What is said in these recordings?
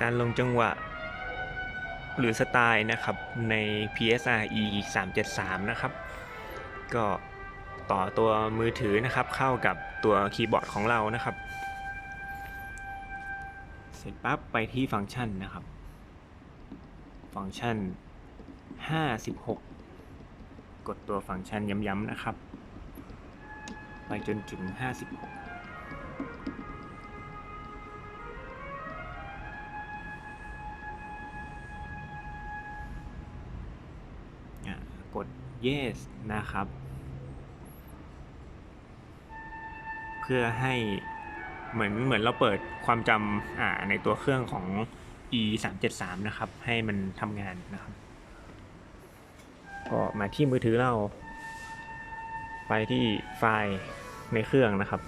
การลงจังหวะหรือสไตล์นะครับใน PSRE 373 นะครับ ก็ต่อตัวมือถือนะครับเข้ากับตัวคีย์บอร์ดของเรานะครับ เสร็จปั๊บไปที่ฟังก์ชันนะครับ ฟังก์ชัน 56 กดตัวฟังก์ชันย้ำๆนะครับ ไปจนถึง 56 กด yes นะครับ เพื่อให้เหมือนเหมือนเราเปิดความจำอ่าในตัวเครื่องของ e 3 7 3นะครับ ให้มันทำงานนะครับ ก็มาที่มือถือเรา ไปที่ไฟล์ในเครื่องนะครับ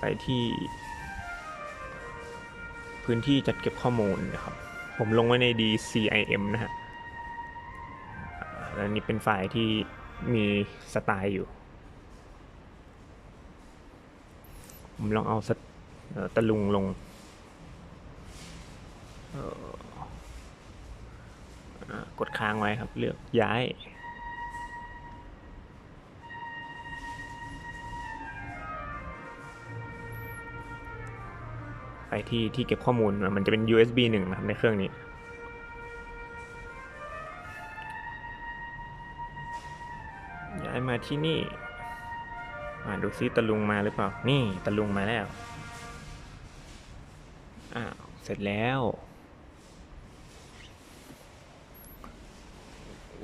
ไปที่ พื้นที่จัดเก็บข้อมูลนะครับ ผมลงไว้ใน DCIM นะฮะอ่าแล้วนี่เป็นไฟล์ที่มีสไตล์อยู่ ผมลองเอาตะลุงลงกดค้างไว้ครับ เลือกย้าย ไปที่ที่เก็บข้อมูลมันจะเป็น USB 1นะครับในเครื่องนี้ย้ายมาที่นี่มาดูซิตะลุงมาหรือเปล่า นี่ตะลุงมาแล้วอ้าวเสร็จแล้ว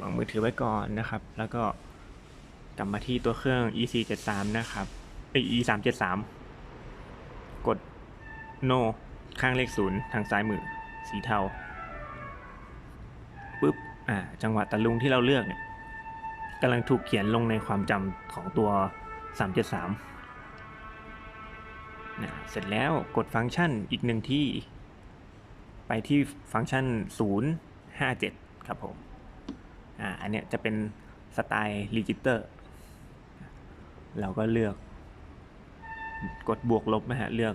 วางมือถือไว้ก่อนนะครับ แล้วก็กลับมาที่ตัวเครื่อง EC73 นะครับ เอ้ย E373 กด โ no ข้างเลขศูนย์ทางซ้ายมือ สีเทาปุ๊บอ่าจังหวะตะลุงที่เราเลือกเนี่ยกำลังถูกเขียนลงในความจำของตัว 373นะเสร็จแล้วกดฟังก์ชันอีกหนึ่งที่ ไปที่ฟังก์ชัน 057 ครับผมอ่าอันเนี้ยจะเป็นสไตล์ register เราก็เลือก กดบวกลบนะฮะเลือก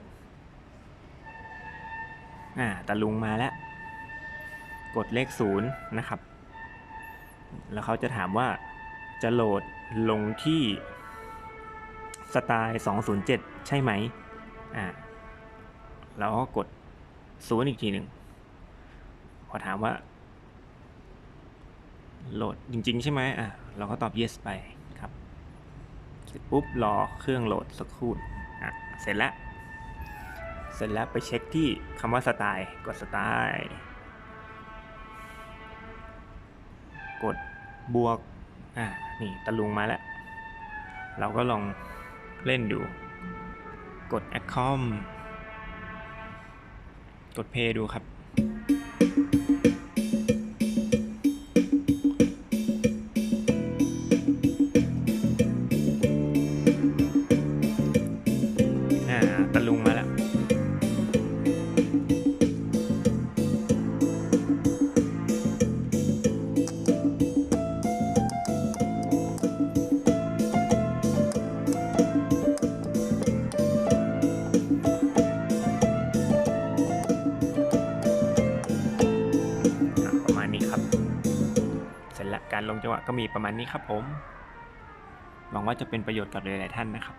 อ่าตะลุงมาแล้ว กดเลขศูนย์นะครับ แล้วเขาจะถามว่าจะโหลดลงที่สไตล์207 ใช่ไหมอ่าเราก็กดศูนย์อีกทีหนึ่งพอถามว่า โหลดจริง ๆ ใช่ไหมอะเราก็ตอบ yes ไปครับเสร็จปุ๊บรอเครื่องโหลดสักครู่อะเสร็จแล้ว เสร็จแล้วไปเช็คที่คำว่าสไตล์กดสไตล์กดบวก อ่า นี่ตะลุงมาแล้ว เราก็ลองเล่นดู กด Accom กดเพย์ดูครับ ลงจังหวะก็มีประมาณนี้ครับผม หวังว่าจะเป็นประโยชน์กับหลายๆท่านนะครับ